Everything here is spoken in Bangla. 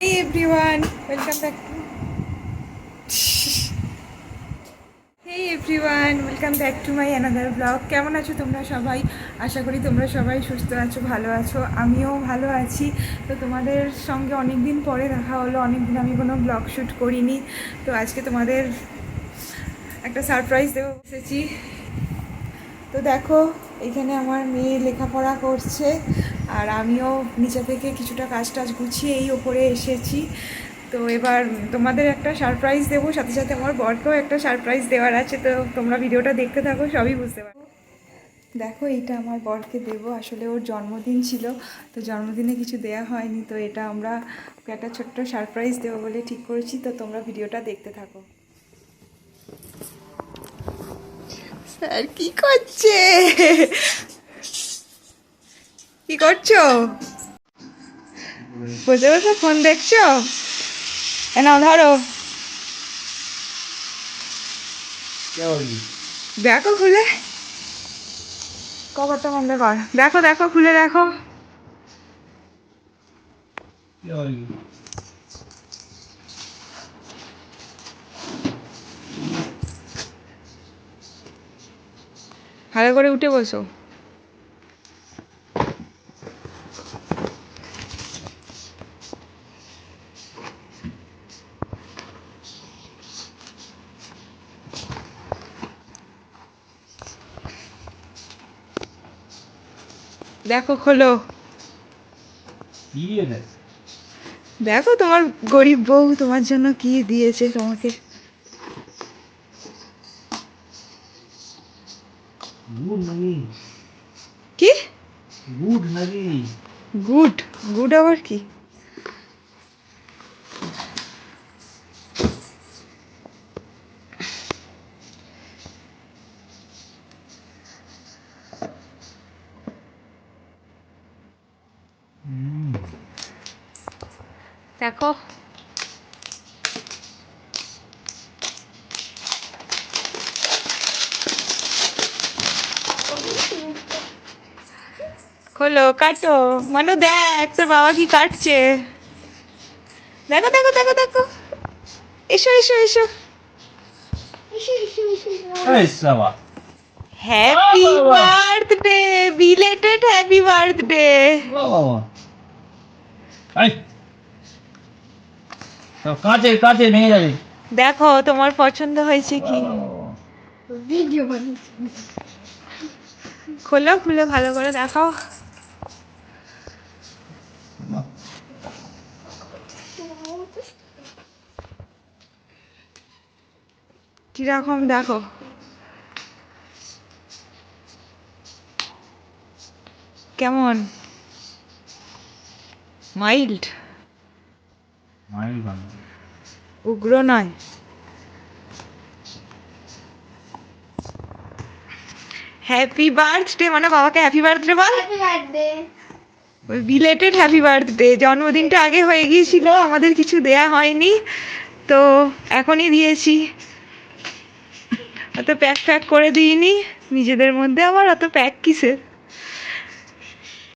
Hey everyone, welcome back to Hey everyone, welcome back to my another vlog. কেমন আছো তোমরা সবাই? আশা করি তোমরা সবাই সুস্থ আছো ভালো আছো। আমিও ভালো আছি। তো তোমাদের সঙ্গে অনেক দিন পরে দেখা হলো। অনেক দিন আমি কোনো ব্লগ শ্যুট করিনি। তো আজকে তোমাদের একটা সারপ্রাইজ দেবো বসেছি। তো দেখো এখানে আমার মেয়ে লেখাপড়া করছে। আর আমিও নিচে থেকে কিছুটা কাজ টাজ গুছিয়ে এই ওপরে এসেছি। তো এবার তোমাদের একটা সারপ্রাইজ দেবো, সাথে সাথে আমার বরকেও একটা সারপ্রাইজ দেওয়ার আছে। তো তোমরা ভিডিওটা দেখতে থাকো, সবই বুঝতে পারো। দেখো, এইটা আমার বরকে দেবো। আসলে ওর জন্মদিন ছিল, তো জন্মদিনে কিছু দেয়া হয়নি। তো এটা আমরা একটা ছোট্ট সারপ্রাইজ দেবো বলে ঠিক করেছি। তো তোমরা ভিডিওটা দেখতে থাকো। স্যার, কি করছে? কি করছ? বসে বসে ফোন দেখছ? এ নাও ধরো। দেখো খুলে। কভারটা বন্ধ কর? দেখো দেখো খুলে দেখো। ভালো করে উঠে বসো। দেখো খোলো। দেখো। তোমার গরিব বউ তোমার জন্য কি দিয়েছে তোমাকে। কি? গুড গুড আবার কি? দেখো। খোলো কাটো। মানু দেখ তোর বাবা কি কাটছে। দেখো দেখো দেখো দেখো। এসো এসো এসো। Happy birthday belated happy birthday বাবা ভেঙে যাবে। দেখো তোমার পছন্দ হয়েছে কি? খোলো খুলে ভালো করে দেখাও। কীরকম দেখো। কেমন? মাইল্ড। উগ্র নয়। হ্যাপি বার্থডে মানে বাবাকে হ্যাপি বার্থডে বল। ওই বিলেটেড হ্যাপি বার্থডে জন্মদিনটা আগে হয়ে গিয়েছিল আমাদের কিছু দেয়া হয়নি। তো এখনই দিয়েছি। অত প্যাক ফ্যাক করে দিইনি। নিজেদের মধ্যে আবার অত প্যাক কিসের?